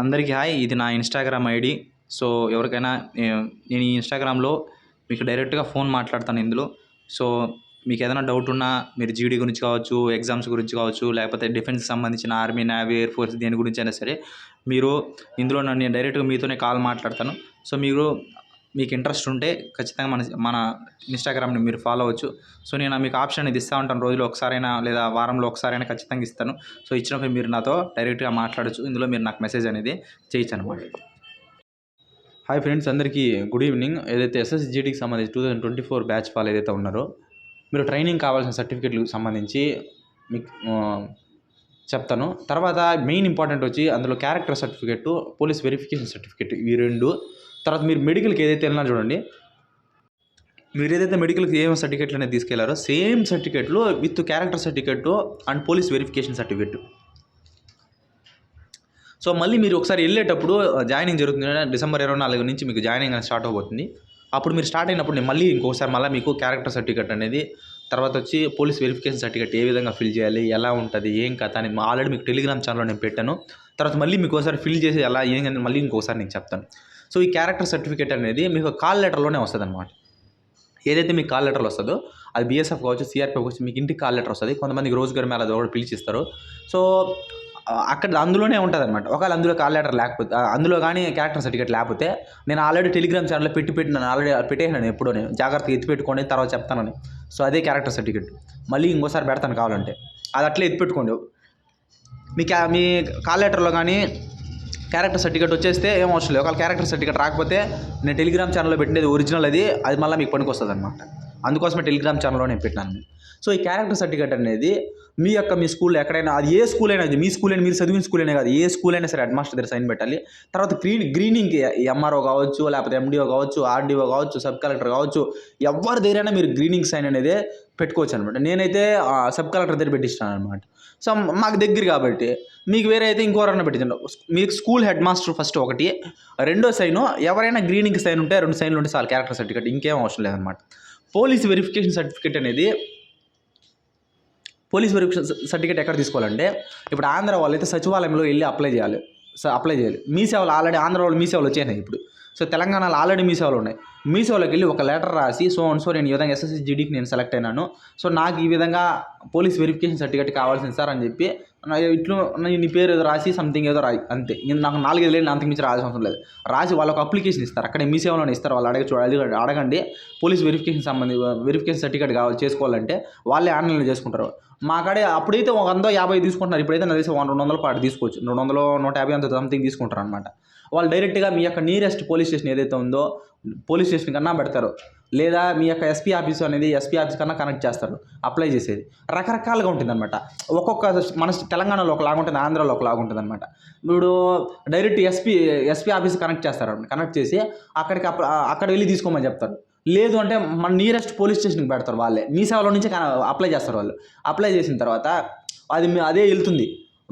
అందరికీ హాయ్ ఇది నా ఇన్స్టాగ్రామ్ ఐడి. సో ఎవరికైనా నేను ఈ ఇన్స్టాగ్రామ్లో మీకు డైరెక్ట్గా ఫోన్ మాట్లాడతాను ఇందులో. సో మీకు ఏదైనా డౌట్ ఉన్నా మీరు జీడీ గురించి కావచ్చు ఎగ్జామ్స్ గురించి కావచ్చు లేకపోతే డిఫెన్స్కి సంబంధించిన ఆర్మీ నేవీ ఎయిర్ ఫోర్స్ దేని గురించి అయినా సరే మీరు ఇందులో నన్ను నేను డైరెక్ట్గా మీతోనే కాల్ మాట్లాడతాను. సో మీరు మీకు ఇంట్రెస్ట్ ఉంటే ఖచ్చితంగా మన మన ఇన్స్టాగ్రామ్ని మీరు ఫాలో అవ్వచ్చు. సో నేను మీకు ఆప్షన్ అనేది ఇస్తూ ఉంటాను. రోజులో ఒకసారైనా లేదా వారంలో ఒకసారైనా ఖచ్చితంగా ఇస్తాను. సో ఇచ్చినప్పుడు మీరు నాతో డైరెక్ట్గా మాట్లాడచ్చు. ఇందులో మీరు నాకు మెసేజ్ అనేది చేయొచ్చు అనమాట హాయ్ ఫ్రెండ్స్ అందరికీ గుడ్ ఈవినింగ్ ఏదైతే ఎస్ఎస్జిడికి సంబంధించి two thousand twenty four batch వాళ్ళు ఏదైతే ఉన్నారో మీరు ట్రైనింగ్ కావాల్సిన సర్టిఫికెట్లకు సంబంధించి మీకు చెప్తాను. తర్వాత మెయిన్ ఇంపార్టెంట్ వచ్చి అందులో character certificate police verification certificate ఈ రెండు తర్వాత మీరు మెడికల్కి ఏదైతే వెళ్ళినా చూడండి. మీరు ఏదైతే మెడికల్కి ఏం సర్టిఫికెట్లు అనేది తీసుకెళ్ళారో సేమ్ సర్టిఫికెట్లు with character certificate and police verification certificate so మళ్ళీ మీరు ఒకసారి వెళ్ళేటప్పుడు జాయినింగ్ జరుగుతుంది డిసెంబర్ ఇరవై నాలుగు నుంచి మీకు జాయినింగ్ అనేది స్టార్ట్ అవబోతుంది. అప్పుడు మీరు స్టార్ట్ అయినప్పుడు నేను మళ్ళీ ఇంకోసారి మళ్ళీ మీకు క్యారెక్టర్ సర్టిఫికెట్ అనేది తర్వాత వచ్చి పోలీస్ వెరిఫికేషన్ సర్టిఫికేట్ ఏ విధంగా ఫిల్ చేయాలి ఎలా ఉంటుంది ఏం కథ అని ఆల్రెడీ మీకు టెలిగ్రామ్ ఛానల్లో నేను పెట్టాను. తర్వాత మళ్ళీ మీకు ఒకసారి ఫిల్ చేసి ఎలా ఏం అనేది మళ్ళీ ఇంకోసారి నేను చెప్తాను. సో ఈ క్యారెక్టర్ సర్టిఫికేట్ అనేది మీకు కాల్ లెటర్లోనే వస్తుంది అనమాట ఏదైతే మీకు కాల్ లెటర్లు వస్తుందో అది బీఎస్ఎఫ్ కావచ్చు సిఆర్పీ కావచ్చు మీకు ఇంటికి కాల్ లెటర్ వస్తుంది. కొంతమందికి రోజుగారి మేళ కూడా పిలిచిస్తారు. సో అక్కడ అందులోనే ఉంటుంది అనమాట ఒకవేళ అందులో కాల్ లెటర్ లేకపోతే అందులో కానీ క్యారెక్టర్ సర్టిఫికేట్ లేకపోతే నేను ఆల్రెడీ టెలిగ్రామ్ ఛానల్లో పెట్టి పెట్టినాను ఆల్రెడీ పెట్టేసాను ఎప్పుడో నేను జాగ్రత్తగా ఎత్తి పెట్టుకోండి తర్వాత చెప్తానని. సో అదే క్యారెక్టర్ సర్టిఫికేట్. మళ్ళీ ఇంకోసారి పెడతాను కావాలంటే. అది అట్లే ఎత్తి పెట్టుకోండి. మీ క్యా మీ కాల్ లెటర్లో కానీ క్యారెక్టర్ సర్టిఫికేట్ వచ్చేస్తే ఏం అవసరం లేదు. ఒకవేళ క్యారెక్టర్ సర్టిఫికేట్ రాకపోతే నేను టెలిగ్రామ్ ఛానల్లో పెట్టినది ఒరిజినల్ అది అది మళ్ళీ మీకు పనికి వస్తుంది అనమాట అందుకోసమే టెలిగ్రామ్ ఛానల్లో నేను పెట్టాను సో ఈ క్యారెక్టర్ సర్టిఫికేట్ అనేది మీ యొక్క మీ స్కూల్లో ఎక్కడైనా అది ఏ స్కూల్ అయినా అది మీ స్కూల్ అయినా మీరు చదివిన స్కూల్ అయినా కాదు ఏ స్కూల్ అయినా సరే హెడ్ మాస్టర్ దగ్గర సైన్ పెట్టాలి. తర్వాత గ్రీన్ గ్రీనింగ్కి ఎంఆర్ఓ కావచ్చు లేకపోతే ఎండిఓ కావచ్చు ఆర్డీఓ కావచ్చు సబ్ కలెక్టర్ కావచ్చు ఎవరి దగ్గరైనా మీరు గ్రీనింగ్ సైన్ అనేది పెట్టుకోవచ్చు అనమాట నేనైతే సబ్ కలెక్టర్ దగ్గర పెట్టిస్తాను అనమాట సో మాకు దగ్గర కాబట్టి మీకు వేరే అయితే ఇంకోరన్నా పెట్టించండి మీకు స్కూల్ హెడ్ మాస్టర్ ఫస్ట్ ఒకటి రెండో సైను ఎవరైనా గ్రీనింగ్ సైన్ ఉంటే రెండు సైన్లు ఉంటే చాలు క్యారెక్టర్ సర్టిఫికేట్ ఇంకేం అవసరం లేదనమాట పోలీస్ వెరిఫికేషన్ సర్టిఫికేట్ అనేది పోలీస్ వెరిఫికేషన్ సర్టిఫికేట్ ఎక్కడ తీసుకోవాలంటే ఇప్పుడు ఆంధ్ర వాళ్ళు అయితే సచివాలయంలో వెళ్ళి అప్లై చేయాలి. సో అప్లై చేయాలి. మీ సేవలు ఆల్రెడీ ఆంధ్ర వాళ్ళు మీ సేవలు వచ్చాయి ఇప్పుడు. సో తెలంగాణలో ఆల్రెడీ మీ సేవలు ఉన్నాయి. మీ వెళ్ళి ఒక లెటర్ రాసి సో అండ్ సో నేను ఈ విధంగా ఎస్ఎస్సి జీడీకి నేను సెలెక్ట్ అయినాను. సో నాకు ఈ విధంగా పోలీస్ వెరిఫికేషన్ సర్టిఫికేట్ కావాల్సింది సార్ అని చెప్పి ఇట్లా ఇట్లు నీ పేరు ఏదో రాసి సంథింగ్ ఏదో రాయి అంతే. నాకు నాలుగైదు లేదు అంతకు మించి రావాల్సిన అవసరం లేదు. రాసి వాళ్ళకి అప్లికేషన్ ఇస్తారు. అక్కడే మీ సేవలోనే ఇస్తారు. వాళ్ళు అడగ చూడాలి అడగండి. పోలీస్ వెరిఫికేషన్ సంబంధి వెరిఫికేషన్ సర్టిఫికేట్ కావాలి చేసుకోవాలంటే వాళ్ళే ఆన్లైన్లో చేసుకుంటారు. మా కాడే అప్పుడైతే ఒక వంద యాభై తీసుకుంటున్నారు. ఇప్పుడైతే నా తెలిసి రెండు వందల పాటు తీసుకోవచ్చు. రెండు వందలు నూట యాభై అంత సంథింగ్ తీసుకుంటారు అనమాట వాళ్ళు డైరెక్ట్గా మీ యొక్క నియరెస్ట్ పోలీస్ స్టేషన్ ఏదైతే ఉందో పోలీస్ స్టేషన్ కన్నా పెడతారు. లేదా మీ యొక్క ఎస్పీ ఆఫీస్ అనేది ఎస్పీ ఆఫీస్ కన్నా కనెక్ట్ చేస్తారు అప్లై చేసేది. రకరకాలుగా ఉంటుంది అనమాట ఒక్కొక్క మన తెలంగాణలో ఒకలాగా ఉంటుంది ఆంధ్రాలో ఒకలాగా ఉంటుంది అనమాట ఇప్పుడు direct SP SP office connect చేస్తారు కనెక్ట్ చేసి అక్కడికి అక్కడ వెళ్ళి తీసుకోమని చెప్తారు. లేదు అంటే మన నియరెస్ట్ పోలీస్ స్టేషన్కి పెడతారు వాళ్ళే. మీ సేవలో నుంచి అప్లై చేస్తారు వాళ్ళు. అప్లై చేసిన తర్వాత అది అదే వెళ్తుంది.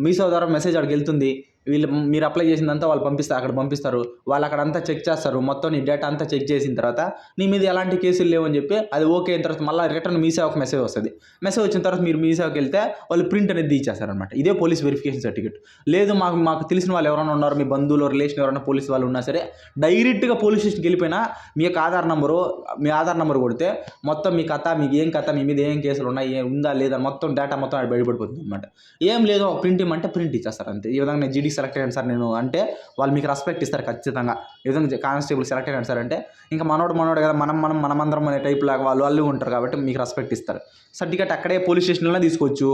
మీ సేవ ద్వారా మెసేజ్ అక్కడికి వెళ్తుంది. వీళ్ళు మీరు అప్లై చేసిందంతా వాళ్ళు పంపిస్తారు అక్కడ పంపిస్తారు. వాళ్ళు అక్కడ అంతా చెక్ చేస్తారు. మొత్తం నీ డేటా అంతా చెక్ చేసిన తర్వాత నీ మీద ఎలాంటి కేసులు లేవని చెప్పి అది ఓకే అయిన తర్వాత మళ్ళీ రిటర్న్ మీ సేవకు మెసేజ్ వస్తుంది. మెసేజ్ వచ్చిన తర్వాత మీరు మీ సేవకి వెళ్తే వాళ్ళు ప్రింట్ అనేది ఇచ్చేస్తారనమాట ఇదే పోలీస్ వెరిఫికేషన్ సర్టిఫికేట్ లేదు మాకు మాకు తెలిసిన వాళ్ళు ఎవరైనా ఉన్నారు మీ బంధువులు రిలేషన్ ఎవరైనా పోలీస్ వాళ్ళు ఉన్నా సరే డైరెక్ట్గా పోలీస్ స్టేషన్కి వెళ్ళిపోయినా మీ యొక్క ఆధార్ నెంబరు మీ ఆధార్ నెంబర్ కొడితే మొత్తం మీ కథ మీకు ఏం కథ మీ మీద ఏం కేసులు ఉన్నాయి ఏం ఉందా లేదా మొత్తం డేటా మొత్తం ఆడ బయటపడిపోతుంది అనమాట ఏం లేదు ప్రింట్ ఇమ్మంటే ప్రింట్ ఇచ్చేస్తారు అంతే. ఈ విధంగా నేను జీడీ సెలెక్ట్ అయ్యాను సార్ నేను. అంటే వాళ్ళు మీకు రెస్పెక్ట్ ఇస్తారు ఖచ్చితంగా. ఏదైనా కానిస్టేబుల్ సెలెక్ట్ అయ్యాను సార్ అంటే ఇంకా మనోడు మనోడు కదా మనం మనం మనమందరం అనే టైప్ లాగా వాళ్ళు వాళ్ళు ఉంటారు కాబట్టి మీకు రెస్పెక్ట్ ఇస్తారు. సర్టిఫికేట్ అక్కడే పోలీస్ స్టేషన్లో తీసుకోవచ్చు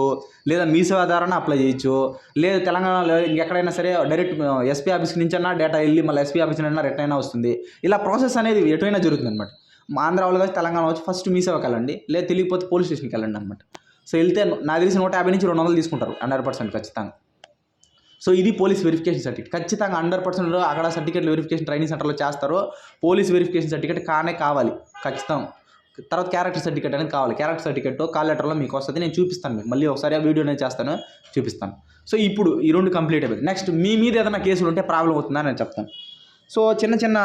లేదా మీ సేవ ద్వారా అప్లై చేయొచ్చు లేదా తెలంగాణలో ఎక్కడైనా సరే డైరెక్ట్ ఎస్పీ ఆఫీస్ నుంచి అన్నా డేటా వెళ్ళి మళ్ళీ ఎస్పీ ఆఫీస్ అయినా రిటర్న్ అయినా వస్తుంది. ఇలా ప్రాసెస్ అనేది ఎటువైనా జరుగుతుంది అనమాట మా ఆంధ్ర వాళ్ళు కాదు తెలంగాణ వచ్చి ఫస్ట్ మీ సేవకి వెళ్ళండి లేదా తెలియకపోతే పోలీస్ స్టేషన్కి వెళ్ళండి అనమాట సో వెళ్తే నాకు తెలిసి నూట యాభై నుంచి రెండు వందలు తీసుకుంటారు హండ్రెడ్ పర్సెంట్ ఖచ్చితంగా. సో ఇది పోలీస్ వెరిఫికేషన్ సర్టిఫికేట్. ఖచ్చితంగా హండ్రెడ్ పర్సెంట్ అక్కడ సర్టిఫికేట్ వెరిఫికేషన్ ట్రైనింగ్ సెంటర్లో చేస్తారు. పోలీస్ వెరిఫికేషన్ సర్టిఫికేట్ కానే కావాలి. ఖచ్చితం. తర్వాత క్యారెక్టర్ సర్టిఫికేట్ అనేది కావాలి. క్యారెక్టర్ సర్టిఫికేట్ కాల్ లెటర్లో మీకు వస్తుంది. నేను చూపిస్తాను మీకు. మళ్ళీ ఒకసారి ఆ వీడియో నేను చేస్తాను. చూపిస్తాను. సో ఇప్పుడు ఈ రెండు కంప్లీట్ అయిపోయింది నెక్స్ట్ మీ మీద ఏదైనా కేసులు ఉంటే ప్రాబ్లం అవుతుందని నేను చెప్తాను. సో చిన్న చిన్న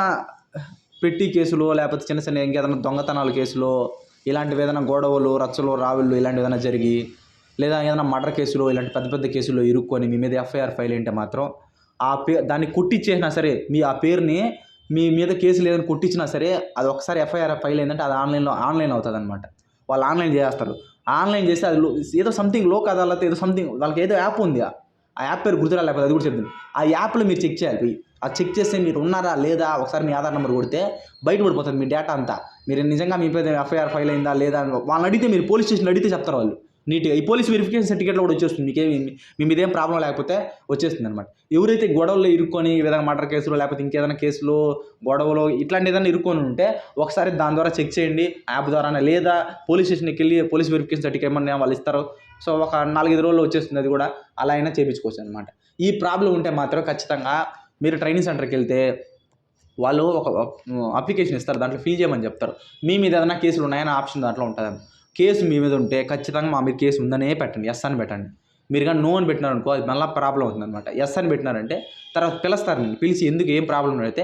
పెట్టి కేసులు లేకపోతే చిన్న చిన్న ఇంకేదైనా దొంగతనాల కేసులు ఇలాంటివి ఏదైనా గొడవలు రచ్చలు రావుళ్ళు ఇలాంటివి ఏదైనా జరిగి లేదా ఏదైనా మర్డర్ కేసులో ఇలాంటి పెద్ద పెద్ద కేసుల్లో ఇరుక్కొని మీ మీద ఎఫ్ఐఆర్ ఫైల్ ఏంటే మాత్రం ఆ పే దాన్ని కొట్టిచ్చేసినా సరే మీ ఆ పేరుని మీ మీద కేసు లేదని కొట్టించినా సరే అది ఒకసారి ఎఫ్ఐఆర్ ఫైల్ అయిందంటే అది ఆన్లైన్లో ఆన్లైన్ అవుతుంది అనమాట వాళ్ళు ఆన్లైన్ చేస్తారు. ఆన్లైన్ చేస్తే అది ఏదో సంథింగ్ లోక్ అదాలత్ ఏదో సంథింగ్ వాళ్ళకి ఏదో యాప్ ఉంది. ఆ యాప్ పేరు గుర్తురా లేకపోతే అది కూడా చెప్తుంది. ఆ యాప్లో మీరు చెక్ చేయాలి. అది ఆ చెక్ చేస్తే మీరు ఉన్నారా లేదా ఒకసారి మీ ఆధార్ నెంబర్ కొడితే బయట పడిపోతుంది మీ డేటా అంతా. మీరు నిజంగా మీ పేరు ఎఫ్ఐఆర్ ఫైల్ అయిందా లేదా వాళ్ళని అడిగితే మీరు పోలీస్ స్టేషన్ అడిగితే చెప్తారు వాళ్ళు. నీట్గా ఈ పోలీస్ వెరిఫికేషన్ సర్టిఫికేట్లో కూడా వచ్చేస్తుంది. మీకేమి మీ మీద ఏం ప్రాబ్లం లేకపోతే వచ్చేస్తుంది అనమాట ఎవరైతే గొడవల్లో ఇరుక్కొని ఈ విధంగా మర్డర్ కేసులో లేకపోతే ఇంకేదైనా కేసులో గొడవలో ఇట్లాంటి ఏదైనా ఇరుక్కొని ఉంటే ఒకసారి దాని ద్వారా చెక్ చేయండి యాప్ ద్వారా లేదా పోలీస్ స్టేషన్కి వెళ్ళి పోలీస్ వెరిఫికేషన్ సర్టిఫికేట్ ఏమన్నా వాళ్ళు ఇస్తారు. సో ఒక నాలుగైదు రోజుల్లో వచ్చేస్తుంది అది కూడా. అలా అయినా చేయించుకోవచ్చు అనమాట ఈ ప్రాబ్లం ఉంటే మాత్రం ఖచ్చితంగా మీరు ట్రైనింగ్ సెంటర్కి వెళ్తే వాళ్ళు ఒక అప్లికేషన్ ఇస్తారు. దాంట్లో ఫిల్ చేయమని చెప్తారు. మీ మీద ఏదైనా కేసులు ఉన్నాయని ఆప్షన్ దాంట్లో ఉంటుంది కేసు మీ మీద ఉంటే ఖచ్చితంగా మా మీద కేసు ఉందనే పెట్టండి ఎస్ అని పెట్టండి. మీరు కానీ నో అని పెట్టినారనుకో అది మళ్ళీ ప్రాబ్లం అవుతుంది అనమాట ఎస్ అని పెట్టినారంటే తర్వాత పిలుస్తారు నేను పిలిచి ఎందుకు ఏం ప్రాబ్లం అయితే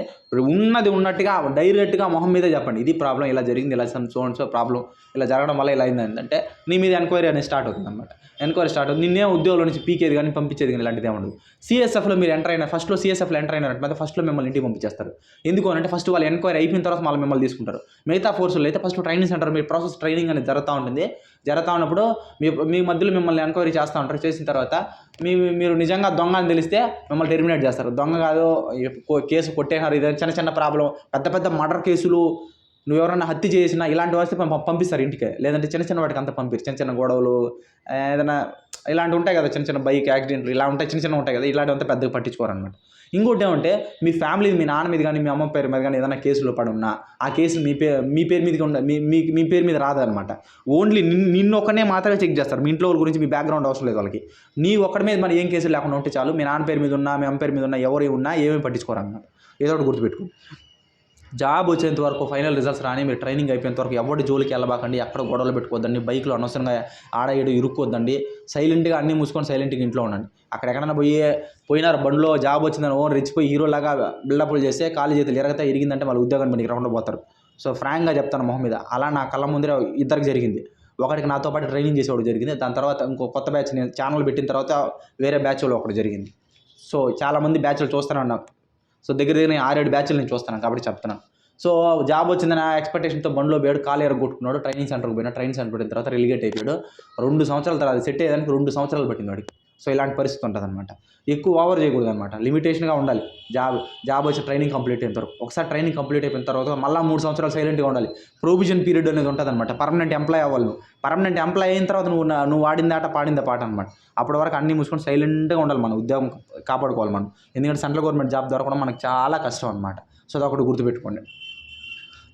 ఉన్నది ఉన్నట్టుగా డైరెక్ట్గా మొహం మీదే చెప్పండి. ఇది ప్రాబ్లం ఇలా జరిగింది ఇలా సో అండ్ సో ప్రాబ్లం ఇలా జరగడం వల్ల ఇలా అయింది అంటే నీ మీద ఎంక్వైరీ అనేది స్టార్ట్ అవుతుంది అనమాట ఎంక్వైరీ స్టార్ట్ అవుతుంది. నిన్నే ఉద్యోగంలో నుంచి పీకేది కానీ పంపించేది కానీ ఇలాంటిది ఉండదు. సిఎస్ఎఫ్లో మీరు ఎంటర్ అయిన ఫస్ట్లో సిఎస్ఎఫ్లో ఎంటర్ అయినారంటే ఫస్ట్లో మిమ్మల్ని ఇంటికి పంపించేస్తారు. ఎందుకు అంటే ఫస్ట్ వాళ్ళు ఎంక్వైరీ అయిపోయిన తర్వాత మళ్ళీ మిమ్మల్ని తీసుకుంటారు. మిగతా ఫోర్సులు అయితే ఫస్ట్ ట్రైనింగ్ సెంటర్ మీ ప్రాసెస్ ట్రైనింగ్ అనేది జరుగుతూ ఉంటుంది. జరుగుతూ ఉన్నప్పుడు మీ మీ మధ్యలో మిమ్మల్ని ఎంక్వైరీ చేస్తూ ఉంటారు. చేసిన తర్వాత మీ మీరు నిజంగా దొంగ అని తెలిస్తే మిమ్మల్ని టెర్మినేట్ చేస్తారు. దొంగ కాదు కేసు కొట్టేనారు ఇదే చిన్న చిన్న ప్రాబ్లం పెద్ద పెద్ద మర్డర్ కేసులు నువ్వు ఎవరైనా హత్య చేసినా ఇలాంటి వస్తే పంపిస్తారు ఇంటికి. లేదంటే చిన్న చిన్న వాటికి అంత పంపిస్తారు చిన్న చిన్న గొడవలు ఏదైనా ఇలాంటి ఉంటాయి కదా చిన్న చిన్న బైక్ యాక్సిడెంట్లు ఇలా ఉంటాయి చిన్న చిన్న ఉంటాయి కదా ఇలాంటి అంతా పెద్దగా పట్టించుకోరు అనమాట ఇంకోటి ఏమంటే మీ ఫ్యామిలీ మీ నాన్న మీద కానీ మీ అమ్మ పేరు మీద కానీ ఏదైనా కేసులో పడి ఉన్నా ఆ కేసులు మీ పేరు మీ పేరు మీద ఉండ మీ మీ మీ పేరు మీద రాదనమాట ఓన్లీ నిన్ను ఒక్కనే మాత్రమే చెక్ చేస్తారు. మీ ఇంట్లో వాళ్ళ గురించి మీ బ్యాక్గ్రౌండ్ అవసరం లేదు వాళ్ళకి. నీ ఒక్కడి మీద మరి ఏం కేసులు లేకుండా ఉంటే చాలు మీ నాన్న పేరు మీద ఉన్నా మీ అమ్మ పేరు మీద ఉన్నా ఎవరు ఉన్నా ఏమేమి పట్టించుకోరు అనమాట ఏదో ఒకటి గుర్తుపెట్టుకో. జాబ్ వచ్చేంత వరకు ఫైనల్ రిజల్ట్స్ రాని మీరు ట్రైనింగ్ అయిపోయేంత వరకు ఎవరి జోలికి వెళ్ళబాకండి ఎక్కడ గొడవలు పెట్టుకోవద్దండి బైక్లో అనవసరంగా ఆడ ఈడ ఇరుక్కోద్దండి సైలెంట్గా అన్నీ మూసుకొని సైలెంట్గా ఇంట్లో ఉండండి. అక్కడ ఎక్కడైనా పోయి పోయినారు బండిలో జాబ్ వచ్చిందని ఓన్ రెచ్చిపోయి హీరోలాగా బిల్డప్లు చేస్తే కాలు చేతులు ఎరగతా ఇరిగిందంటే వాళ్ళు ఉద్యోగం పనికి రాకుండా పోతారు. సో ఫ్రాంక్గా చెప్తాను మొహం మీద అలా నా కళ్ళ ముందరే ఇద్దరికి జరిగింది. ఒకటికి నాతో పాటు ట్రైనింగ్ చేసేవాడు జరిగింది దాని తర్వాత ఇంకో కొత్త బ్యాచ్ నేను ఛానల్ పెట్టిన తర్వాత వేరే బ్యాచ్లో ఒకటి జరిగింది. సో చాలామంది బ్యాచ్లు చూస్తూనే ఉన్నాం సో దగ్గర దగ్గర నేను ఆరేడు బ్యాచ్లు నేను చూస్తాను కాబట్టి చెప్తున్నాను. సో జాబ్ వచ్చిందని ఆ ఎక్స్పెక్టేషన్తో బండిలో పోయాడు కాలు ఎరగొట్టుకున్నాడు ట్రైనింగ్ సెంటర్కి పోయినా ట్రైనింగ్ సెంటర్ పెట్టిన తర్వాత రిలిగేట్ అయిపోయాడు. రెండు సంవత్సరాల తర్వాత సెట్ అయ్యేదానికి రెండు సంవత్సరాలు పట్టింది వాడికి. సో ఇలాంటి పరిస్థితి ఉంటుంది అనమాట ఎక్కువ ఓవర్ చేయకూడదు అనమాట లిమిటేషన్గా ఉండాలి. జాబ్ జాబ్ వచ్చి ట్రైనింగ్ కంప్లీట్ అయిన తర్వాత ఒకసారి ట్రైనింగ్ కంప్లీట్ అయిపోయిన తర్వాత మళ్ళీ మూడు సంవత్సరాలు సైలెంట్గా ఉండాలి. ప్రొవిజన్ పీరియడ్ అనేది ఉంటుంది అనమాట పర్మనెంట్ ఎంప్లాయ్ అవ్వాలి నువ్వు. పర్మనెంట్ ఎంప్లాయ్ అయిన తర్వాత నువ్వు నువ్వు వాడింది ఆట పాడింది పాట అనమాట అప్పటి వరకు అన్ని మూసుకొని సైలెంట్గా ఉండాలి మనం. ఉద్యోగం కాపాడుకోవాలి మనం. ఎందుకంటే సెంట్రల్ గవర్నమెంట్ జాబ్ దొరకడం మనకు చాలా కష్టం అనమాట సో అదొకటి గుర్తుపెట్టుకోండి.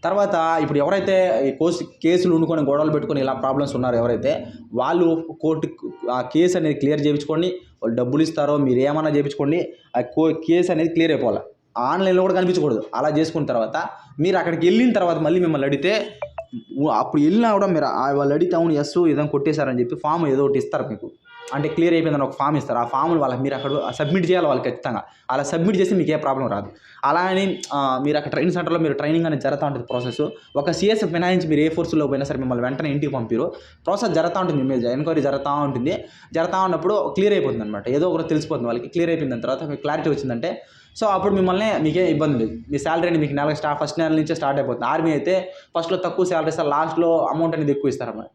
తర్వాత ఇప్పుడు ఎవరైతే ఈ కోర్సు కేసులు ఉండుకొని గొడవలు పెట్టుకొని ఇలా ప్రాబ్లమ్స్ ఉన్నారో ఎవరైతే వాళ్ళు కోర్టు ఆ కేసు అనేది క్లియర్ చేయించుకోండి వాళ్ళు డబ్బులు ఇస్తారో మీరు ఏమన్నా చేయించుకోండి ఆ కో కేసు అనేది క్లియర్ అయిపోవాలి? ఆన్లైన్లో కూడా కనిపించకూడదు. అలా చేసుకున్న తర్వాత మీరు అక్కడికి వెళ్ళిన తర్వాత మళ్ళీ మిమ్మల్ని అడిగితే అప్పుడు వెళ్ళినా కూడా మీరు ఆ వాళ్ళు అడిగితే అవును ఎస్ ఇదని కొట్టేశారని చెప్పి ఫామ్ ఏదో ఒకటి ఇస్తారు మీకు. అంటే క్లియర్ అయిపోయిందని ఒక ఫామ్ ఇస్తారు. ఆ ఫామ్లు వాళ్ళకి మీరు అక్కడ సబ్మిట్ చేయాలి వాళ్ళు ఖచ్చితంగా. అలా సబ్మిట్ చేస్తే మీకు ఏ ప్రాబ్లం రాదు. అలా అని మీరు అక్కడ ట్రైనింగ్ సెంటర్లో మీరు ట్రైనింగ్ అనేది జరుగుతూ ఉంటుంది ప్రాసెస్. ఒక సిఎస్ మినాయించి మీరు ఏ ఫోర్స్లో పోయినా సరే మిమ్మల్ని వెంటనే ఇంటికి పంపిరు. ప్రాసెస్ జరుగుతూ ఉంటుంది మీ ఎంక్వైరీ జరుగుతూ ఉంటుంది. జరుగుతూ ఉన్నప్పుడు క్లియర్ అయిపోతుంది అనమాట ఏదో ఒకటి తెలిసిపోతుంది వాళ్ళకి. క్లియర్ అయిపోయిన తర్వాత మీకు క్లారిటీ వచ్చిందంటే సో అప్పుడు మిమ్మల్ని మీకే ఇబ్బంది లేదు మీ శాలరీ అనేది మీకు నెల స్టార్ట్ ఫస్ట్ నెల నుంచే స్టార్ట్ అయిపోతుంది. ఆర్మీ అయితే ఫస్ట్లో తక్కువ శాలరీ ఇస్తారు లాస్ట్లో అమౌంట్ అనేది ఎక్కువ ఇస్తారన్నమాట అన్నమాట.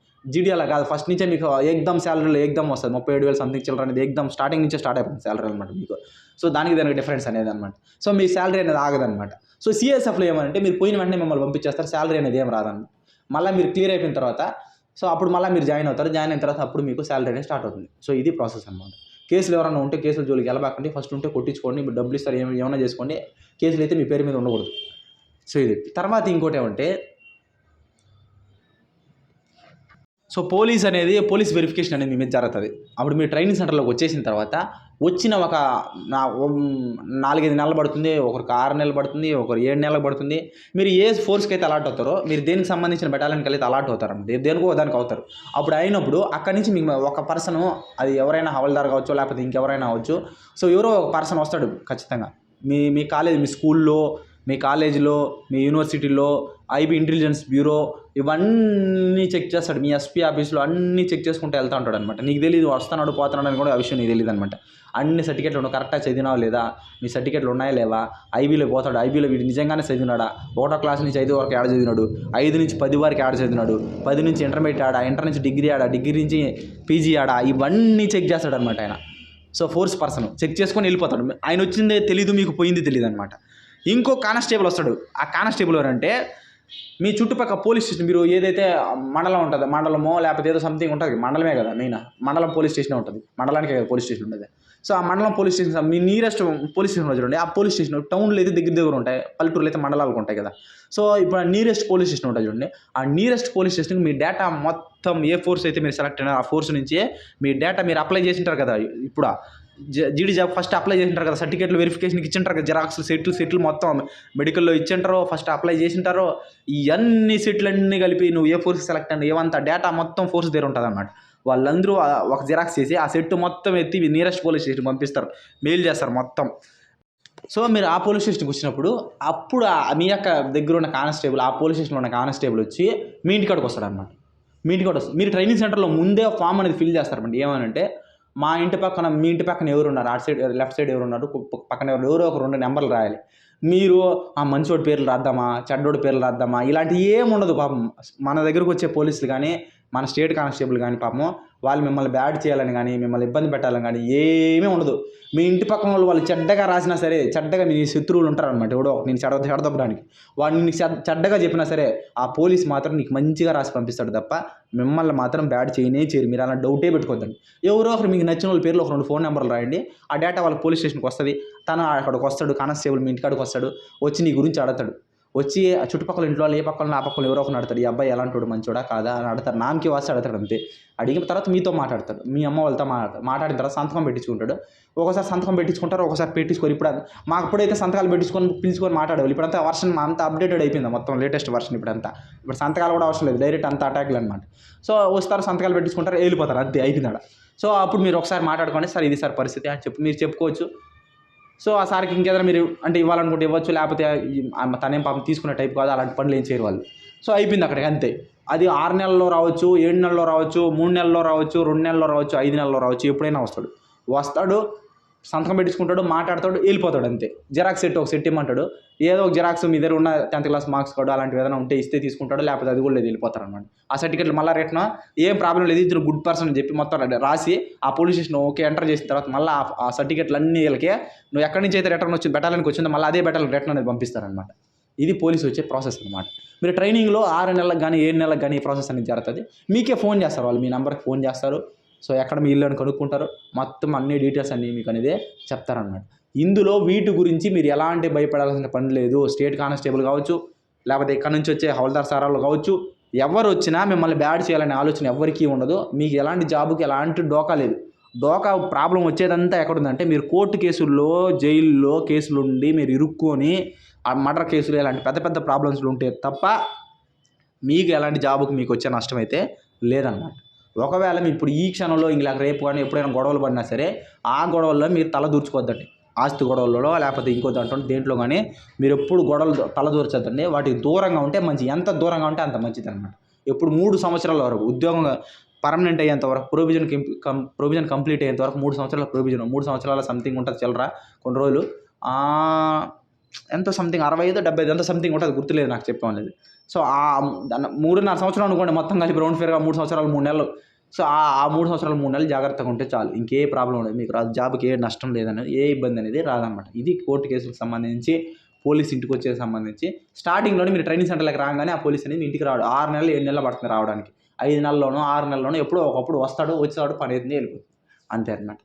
అలా కాదు. ఫస్ట్ నుంచే మీకు ఎగ్దమ్ శాలరీలో ఎగ్దమ్ వస్తుంది. ముప్పై ఏడు వేలు సంథింగ్ చిల్లర అనేది ఎగ్దమ్ స్టార్టింగ్ నుంచే స్టార్ట్ అయిపోతుంది శాలరీ అనమాట మీకు. సో దానికి దానికి డిఫరెన్స్ అనేది అనమాట సో మీ శాలరీ అనేది ఆగదనమాట సో సిఎస్ఎఫ్లో ఏమంటే మీరు పోయిన వెంటనే మిమ్మల్ని పంపించేస్తారు. శాలరీ అనేది ఏం రాదన్నమాట. మళ్ళీ మీరు క్లియర్ అయిపోయిన తర్వాత సో అప్పుడు మళ్ళీ మీరు జాయిన్ అవుతారు. జాయిన్ అయిన తర్వాత అప్పుడు మీకు శాలరీ అనేది స్టార్ట్ అవుతుంది. సో ఇది ప్రాసెస్ అనమాట కేసులు ఎవరైనా ఉంటే కేసులు జోలికి వెళ్ళబాకండి. ఫస్ట్ ఉంటే కొట్టించుకోండి. మీరు డబ్బులు ఇస్తారు. ఏమైనా చేసుకోండి. కేసులు అయితే మీ పేరు మీద ఉండకూడదు. సో ఇది. తర్వాత ఇంకోటి ఏమంటే సో పోలీస్ అనేది పోలీస్ వెరిఫికేషన్ అనేది మీ మీద జరుగుతుంది. అప్పుడు మీరు ట్రైనింగ్ సెంటర్లోకి వచ్చేసిన తర్వాత వచ్చిన ఒక నా నాలుగైదు నెలలు పడుతుంది ఒకరికి ఆరు నెలలు పడుతుంది ఒకరు ఏడు నెలలు పడుతుంది. మీరు ఏ ఫోర్స్కి అయితే అలాట్ అవుతారో మీరు దేనికి సంబంధించిన బెటాలియన్కి అయితే అలాట్ అవుతారు దేనికో దానికి అవుతారు. అప్పుడు అయినప్పుడు అక్కడి నుంచి మీకు ఒక పర్సన్ అది ఎవరైనా హవల్దార్ కావచ్చు లేకపోతే ఇంకెవరైనా అవ్వచ్చు. సో ఎవరో ఒక పర్సన్ వస్తాడు ఖచ్చితంగా. మీ మీ కాలేజ్ మీ స్కూల్లో మీ కాలేజీలో మీ యూనివర్సిటీలో ఐబీ ఇంటెలిజెన్స్ బ్యూరో ఇవన్నీ చెక్ చేస్తాడు. మీ ఎస్పీ ఆఫీస్లో అన్నీ చెక్ చేసుకుంటూ వెళ్తూ ఉంటాడు అనమాట నీకు తెలియదు వస్తున్నాడు పోతున్నాడు అని కూడా ఆ విషయం నీకు తెలియదు అనమాట అన్ని సర్టిఫికేట్లు ఉన్నావు కరెక్ట్గా చదివినావు లేదా? మీ సర్టిఫికేట్లు ఉన్నాయా లేవా? ఐబీలో పోతాడు? ఐబీలో వీడు నిజంగానే చదివినాడా? ఒకటో క్లాస్ నుంచి ఐదు వరకు ఆడ చదివినాడు? ఐదు నుంచి పది వరకు ఆడ చదివినాడు? పది నుంచి ఇంటర్మీడియట్ ఆడా ఇంటర్ నుంచి డిగ్రీ ఆడ డిగ్రీ నుంచి పీజీ ఆడ ఇవన్నీ చెక్ చేస్తాడు అనమాట ఆయన. సో ఫోర్స్ పర్సన్ చెక్ చేసుకొని వెళ్ళిపోతాడు. ఆయన వచ్చిందే తెలీదు మీకు పోయింది తెలియదు అనమాట ఇంకో కానిస్టేబుల్ వస్తాడు. ఆ కానిస్టేబుల్ ఎవరంటే మీ చుట్టుపక్కల పోలీస్ స్టేషన్ మీరు ఏదైతే మండలం ఉంటుందో మండలమో లేకపోతే ఏదో సంథింగ్ ఉంటుంది మండలమే కదా మెయిన్ మండలం పోలీస్ స్టేషన్ ఉంటుంది. మండలానికి కదా పోలీస్ స్టేషన్ ఉంటుంది సో ఆ మండలం పోలీస్ స్టేషన్ మీ నియరెస్ట్ పోలీస్ స్టేషన్ చూడండి ఆ పోలీస్ స్టేషన్ టౌన్లో అయితే దగ్గర దగ్గర ఉంటాయి పల్లెటూరులో అయితే మండలాలకు ఉంటాయి కదా. సో ఇప్పుడు నియరెస్ట్ పోలీస్ స్టేషన్ ఉంటుంది చూడండి ఆ నియరెస్ట్ పోలీస్ స్టేషన్కి మీ డేటా మొత్తం ఏ ఫోర్స్ అయితే మీరు సెలెక్ట్ అయినారో ఆ ఫోర్స్ నుంచి మీ డేటా మీరు అప్లై చేసింటారు కదా. ఇప్పుడు జీడీ జాబ్ ఫస్ట్ అప్లై చేసింటారు కదా సర్టిఫికేట్లు వెరిఫికేషన్కి ఇచ్చింటారు కదా జిరాక్స్ సెట్లు సెట్లు మొత్తం మెడికల్లో ఇచ్చింటారో ఫస్ట్ అప్లై చేసింటారో ఇవన్నీ సెట్లు అన్నీ కలిపి నువ్వు ఏ ఫోర్స్ సెలెక్ట్ అండి ఏమంతా డేటా మొత్తం ఫోర్స్ దగ్గర ఉంటుంది అన్నమాట వాళ్ళందరూ ఒక జిరాక్స్ చేసి ఆ సెట్ మొత్తం ఎత్తి నియరెస్ట్ పోలీస్ స్టేషన్ పంపిస్తారు. మెయిల్ చేస్తారు మొత్తం. సో మీరు ఆ పోలీస్ స్టేషన్కి వచ్చినప్పుడు అప్పుడు ఆ మీ యొక్క దగ్గర ఉన్న కానిస్టేబుల్ ఆ పోలీస్ స్టేషన్లో ఉన్న కానిస్టేబుల్ వచ్చి మీ ఇంటికాడికి వస్తాడు అనమాట మీ ఇంటికాడ వస్తుంది మీరు ట్రైనింగ్ సెంటర్లో ముందే ఫామ్ అనేది ఫిల్ చేస్తారండి ఏమనంటే మా ఇంటి పక్కన మీ ఇంటి పక్కన ఎవరు ఉన్నారు అటు సైడ్ లెఫ్ట్ సైడ్ ఎవరు ఉన్నారు పక్కన ఎవరు? ఎవరో ఒక రెండు నెంబర్లు రాయాలి. మీరు ఆ మంచోడి పేర్లు రాద్దామా? చెడ్డోడి పేర్లు రాద్దామా? ఇలాంటివి ఏమి ఉండదు పాపం. మన దగ్గరకు వచ్చే పోలీసులు కానీ మన స్టేట్ కానిస్టేబుల్ కానీ పాపం వాళ్ళు మిమ్మల్ని బ్యాడ్ చేయాలని కానీ మిమ్మల్ని ఇబ్బంది పెట్టాలని కానీ ఏమీ ఉండదు. మీ ఇంటి పక్కన వాళ్ళు వాళ్ళు చెడ్డగా రాసినా సరే చెడ్డగా మీ శత్రువులు ఉంటారనమాట ఎవడో నేను చెడ చెడదొబ్బడానికి. వాడిని నీకు చెడ్డగా చెప్పినా సరే ఆ పోలీస్ మాత్రం నీకు మంచిగా రాసి పంపిస్తాడు తప్ప మిమ్మల్ని మాత్రం బ్యాడ్ చేయనే చేయరు. మీరు అలా డౌటే పెట్టుకోద్దండి ఎవరో ఒకరు మీకు నచ్చిన వాళ్ళ పేర్లు ఒక రెండు ఫోన్ నెంబర్లు రాయండి. ఆ డేటా వాళ్ళ పోలీస్ స్టేషన్కి వస్తుంది. తను అక్కడికి వస్తాడు కానిస్టేబుల్ మీ ఇంటికాడికి వస్తాడు వచ్చి నీ గురించి అడతాడు వచ్చి ఆ చుట్టుపక్కల ఇంట్లో వాళ్ళు ఏ పక్కన ఆ పక్కన ఎవరో ఒకరు అడతాడు ఈ అబ్బాయి ఎలాంటి మంచోడా కాదా? అని అడతారు నామకి వస్తే అడతాడు అంతే. అడిగిన తర్వాత మీతో మాట్లాడతాడు. మీ అమ్మ వాళ్ళతో మాట్లాడతాడు మాట్లాడిన తర్వాత సంతకం పెట్టించుకుంటాడు. ఒకసారి సంతకం పెట్టించుకుంటారు ఒకసారి పెట్టించుకోరు. ఇప్పుడు మాకు ఇప్పుడైతే సంతకాలు పెట్టించుకొని పిలుచుకొని మాట్లాడేవాళ్ళు ఇప్పుడంతా వర్షన్ అంతా అప్డేటెడ్ అయిపోయింది మొత్తం లేటెస్ట్ వర్షన్ ఇప్పుడంతా. ఇప్పుడు సంతకాలు కూడా అవసరం లేదు. డైరెక్ట్ అంత అటాక్లు అనమాట సో వస్తారు సంతకాలు పెట్టించుకుంటారు వెళ్ళిపోతారు. అంతే అయిపోయింది సో అప్పుడు మీరు ఒకసారి మాట్లాడుకోండి. సార్ ఇది సార్ పరిస్థితి అని చెప్పి మీరు చెప్పుకోవచ్చు. సో ఆ సార్కి ఇంకేదైనా మీరు అంటే ఇవ్వాలనుకుంటే ఇవ్వచ్చు లేకపోతే తనేం పాపం తీసుకునే టైప్ కాదు అలాంటి పనులు ఏం చేయరు వాళ్ళు. సో అయిపోయింది అక్కడికి అంతే. అది ఆరు నెలల్లో రావచ్చు ఏడు నెలల్లో రావచ్చు మూడు నెలల్లో రావచ్చు రెండు నెలల్లో రావచ్చు ఐదు నెలల్లో రావచ్చు ఎప్పుడైనా వస్తాడు. వస్తాడు సంతకం పెట్టించుకుంటాడు మాట్లాడతాడు వెళ్ళిపోతాడు అంతే. జిరాక్స్ సెట్ ఒక సెట్ ఇమ్మంటాడు. ఏదో ఒక జిరాక్స్ మీ దగ్గర ఉన్న టెన్త్ క్లాస్ మార్క్స్ కార్డు అలాంటివి ఏదైనా ఉంటే ఇస్తే తీసుకుంటాడు లేకపోతే అది కూడా లేదు వెళ్ళిపోతారు అనమాట ఆ సర్టిఫికెట్లు మళ్ళీ రిటర్న్ ఏం ప్రాబ్లం లేదు ఇద్దరు గుడ్ పర్సన్ అని చెప్పి మొత్తం రాసి ఆ పోలీస్ స్టేషన్ ఓకే ఎంటర్ చేసిన తర్వాత మళ్ళీ ఆ- సర్టిఫికెట్లు అన్ని వీళ్ళకి నువ్వు ఎక్కడి నుంచి అయితే రిటర్న్ వచ్చింది బెటాలియన్కి వచ్చిందో మళ్ళీ అదే బెటాలియన్ రిటర్న్ అనేది పంపిస్తారనమాట ఇది పోలీసు వచ్చే ప్రాసెస్ అనమాట మీరు ట్రైనింగ్లో ఆరు నెలలకు కానీ ఏడు నెలలకు కానీ ఈ ప్రాసెస్ అనేది జరుగుతుంది. మీకే ఫోన్ చేస్తారు వాళ్ళు మీ నెంబర్కి ఫోన్ చేస్తారు. సో ఎక్కడ మీ ఇల్లు అని కనుక్కుంటారు. మొత్తం అన్ని డీటెయిల్స్ అన్నీ మీకు అనేది చెప్తారన్నమాట. ఇందులో వీటి గురించి మీరు ఎలాంటి భయపడాల్సిన పని లేదు. స్టేట్ కానిస్టేబుల్ కావచ్చు లేకపోతే ఇక్కడ నుంచి వచ్చే హౌల్దార్ సారాలు కావచ్చు ఎవరు వచ్చినా మిమ్మల్ని బ్యాడ్ చేయాలనే ఆలోచన ఎవరికీ ఉండదు. మీకు ఎలాంటి జాబుకి ఎలాంటి డోకా లేదు. డోకా ప్రాబ్లం వచ్చేదంతా ఎక్కడుందంటే మీరు కోర్టు కేసుల్లో జైల్లో కేసులు ఉండి మీరు ఇరుక్కొని ఆ మర్డర్ కేసులు ఇలాంటి పెద్ద పెద్ద ప్రాబ్లమ్స్లు ఉంటే తప్ప మీకు ఎలాంటి జాబుకి మీకు వచ్చే నష్టం అయితే లేదన్నమాట. ఒకవేళ మీ ఇప్పుడు ఈ క్షణంలో ఇంకా రేపు కానీ ఎప్పుడైనా గొడవలు పడినా సరే ఆ గొడవల్లో మీరు తల దూర్చుకోవద్దండి. ఆస్తి గొడవలలో లేకపోతే ఇంకో దాంట్లో దేంట్లో కానీ మీరు ఎప్పుడు గొడవలు తలదూర్చద్దండి. వాటికి దూరంగా ఉంటే మంచి ఎంత దూరంగా ఉంటే అంత మంచిది అనమాట ఎప్పుడు మూడు సంవత్సరాల వరకు ఉద్యోగం పర్మనెంట్ అయ్యేంత వరకు ప్రొవిజన్ కం ప్రొవిజన్ కంప్లీట్ అయ్యేంత వరకు మూడు సంవత్సరాల ప్రొవిజన్ మూడు సంవత్సరాల సంథింగ్ ఉంటుంది చిల్లరా కొన్ని రోజులు. ఎంత సంథింగ్? అరవై ఐదు డెబ్బై ఐదు ఎంత సంథింగ్ ఉంటుంది గుర్తులేదు నాకు చెప్పడం లేదు సో ఆ మూడున్నర సంవత్సరాలు అనుకోండి మొత్తం కలిపి రౌండ్ ఫేర్గా మూడు సంవత్సరాలు మూడు నెలలు సో ఆ మూడు సంవత్సరాలు మూడు నెలలు జాగ్రత్తగా ఉంటే చాలు. ఇంకే ప్రాబ్లం ఉండదు మీకు రాదు. జాబ్కి ఏ నష్టం లేదనేది ఏ ఇబ్బంది అనేది రాదనమాట ఇది కోర్టు కేసులకు సంబంధించి పోలీస్ ఇంటికి వచ్చే సంబంధించి స్టార్టింగ్లోనే మీరు ట్రైనింగ్ సెంటర్లకు రాగానే ఆ పోలీస్ అనేది మీ ఇంటికి రావడం. ఆరు నెలలు ఏడు నెలలు పడుతుంది రావడానికి. ఐదు నెలల్లోనో ఆరు నెలల్లోనో ఎప్పుడో ఒకప్పుడు వస్తాడు వచ్చేవాడు పని అయితే వెళ్ళిపోతుంది. అంతే అనమాట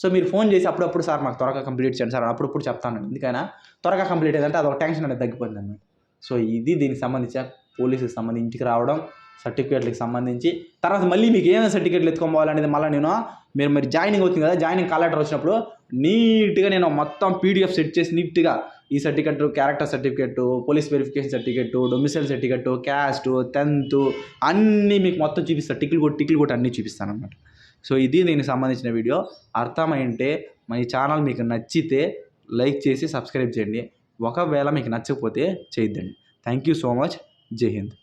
సో మీరు ఫోన్ చేసి అప్పుడప్పుడు సార్ మాకు త్వరగా కంప్లీట్ చేయండి సార్ అప్పుడప్పుడు చెప్తాను. ఎందుకైనా త్వరగా కంప్లీట్ అయ్యిందంటే అదొక టెన్షన్ అనేది తగ్గిపోతుంది అనమాట సో ఇది దీనికి సంబంధించి పోలీసుకి సంబంధించి ఇంటికి రావడం సర్టిఫికేట్లకు సంబంధించి. తర్వాత మళ్ళీ మీకు ఏమైనా సర్టిఫికేట్లు ఎత్తుకోవాలనేది మళ్ళీ నేను మీరు మరి జాయినింగ్ అవుతుంది కదా జాయినింగ్ కాల్ లెటర్ వచ్చినప్పుడు నీట్గా నేను మొత్తం పీడిఎఫ్ సెట్ చేసి నీట్గా ఈ certificate character certificate police verification certificate domicile certificate caste tenth అన్నీ మీకు మొత్తం చూపిస్తాను టిక్లు కొట్టి టిక్లు కొట్టి అన్నీ చూపిస్తాను అనమాట సో ఇది దీనికి సంబంధించిన వీడియో. అర్థమైంటే మన ఈ ఛానల్ మీకు నచ్చితే లైక్ చేసి సబ్స్క్రైబ్ చేయండి. ఒకవేళ మీకు నచ్చకపోతే చేయొద్దండి. Thank you so much. జై హింద్.